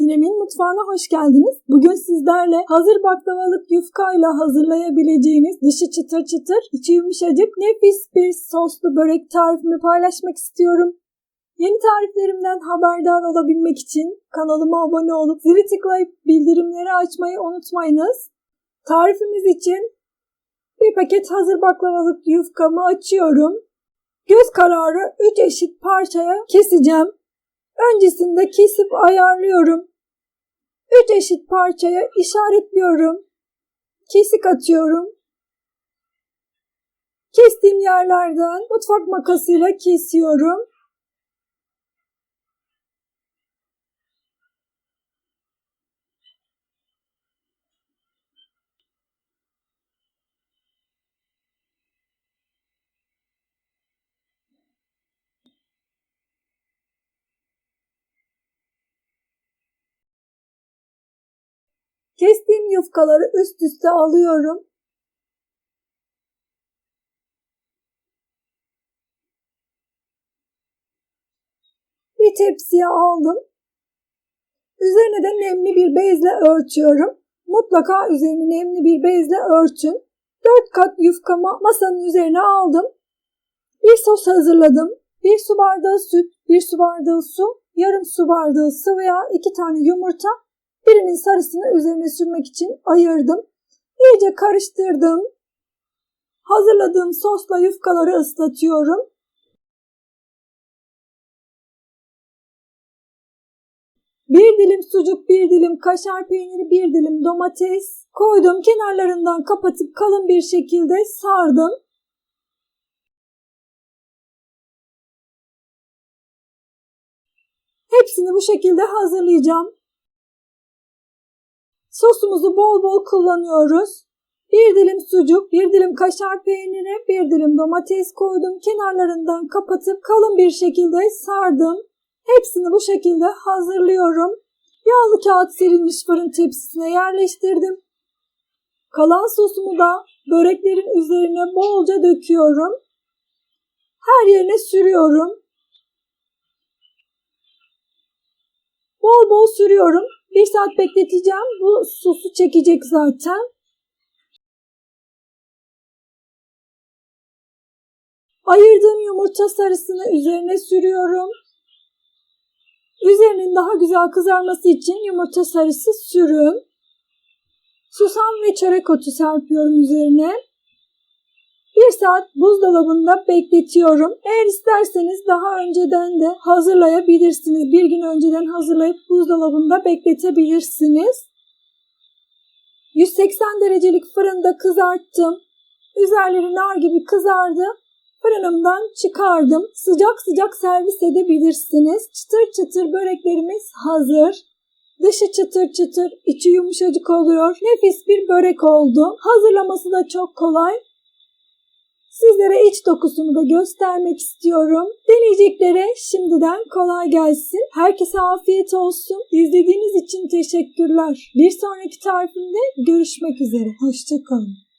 Sinem'in mutfağına hoş geldiniz. Bugün sizlerle hazır baklavalık yufkayla hazırlayabileceğiniz dışı çıtır çıtır, içi yumuşacık nefis bir soslu börek tarifimi paylaşmak istiyorum. Yeni tariflerimden haberdar olabilmek için kanalıma abone olup zili tıklayıp bildirimleri açmayı unutmayınız. Tarifimiz için bir paket hazır baklavalık yufkamı açıyorum. Göz kararı 3 eşit parçaya keseceğim. Öncesinde kesip ayarlıyorum. 3 eşit parçaya işaretliyorum. Kesik atıyorum. Kestiğim yerlerden mutfak makasıyla kesiyorum. Kestiğim yufkaları üst üste alıyorum. Bir tepsiye aldım. Üzerine de nemli bir bezle örtüyorum. Mutlaka üzerini nemli bir bezle örtün. 4 kat yufkamı masanın üzerine aldım. Bir sos hazırladım. Bir su bardağı süt, bir su bardağı su, yarım su bardağı sıvı yağ, 2 tane yumurta, Birinin sarısını üzerine sürmek için ayırdım. İyice karıştırdım. Hazırladığım sosla yufkaları ıslatıyorum. Bir dilim sucuk, bir dilim kaşar peyniri, bir dilim domates koydum. Kenarlarından kapatıp kalın bir şekilde sardım. Hepsini bu şekilde hazırlayacağım. Sosumuzu bol bol kullanıyoruz. Bir dilim sucuk, bir dilim kaşar peyniri, bir dilim domates koydum. Kenarlarından kapatıp kalın bir şekilde sardım. Hepsini bu şekilde hazırlıyorum. Yağlı kağıt serilmiş fırın tepsisine yerleştirdim. Kalan sosumu da böreklerin üzerine bolca döküyorum. Her yerine sürüyorum. Bol bol sürüyorum. Bir saat bekleteceğim. Bu sosu çekecek zaten. Ayırdığım yumurta sarısını üzerine sürüyorum. Üzerinin daha güzel kızarması için yumurta sarısı sürün. Susam ve çörek otu serpiyorum üzerine. Bir saat buzdolabında bekletiyorum. Eğer isterseniz daha önceden de hazırlayabilirsiniz. Bir gün önceden hazırlayıp buzdolabında bekletebilirsiniz. 180 derecelik fırında kızarttım. Üzerleri nar gibi kızardı. Fırınımdan çıkardım. Sıcak sıcak servis edebilirsiniz. Çıtır çıtır böreklerimiz hazır. Dışı çıtır çıtır, içi yumuşacık oluyor. Nefis bir börek oldu. Hazırlaması da çok kolay. Sizlere iç dokusunu da göstermek istiyorum. Deneyeceklere şimdiden kolay gelsin. Herkese afiyet olsun. İzlediğiniz için teşekkürler. Bir sonraki tarifimde görüşmek üzere. Hoşçakalın.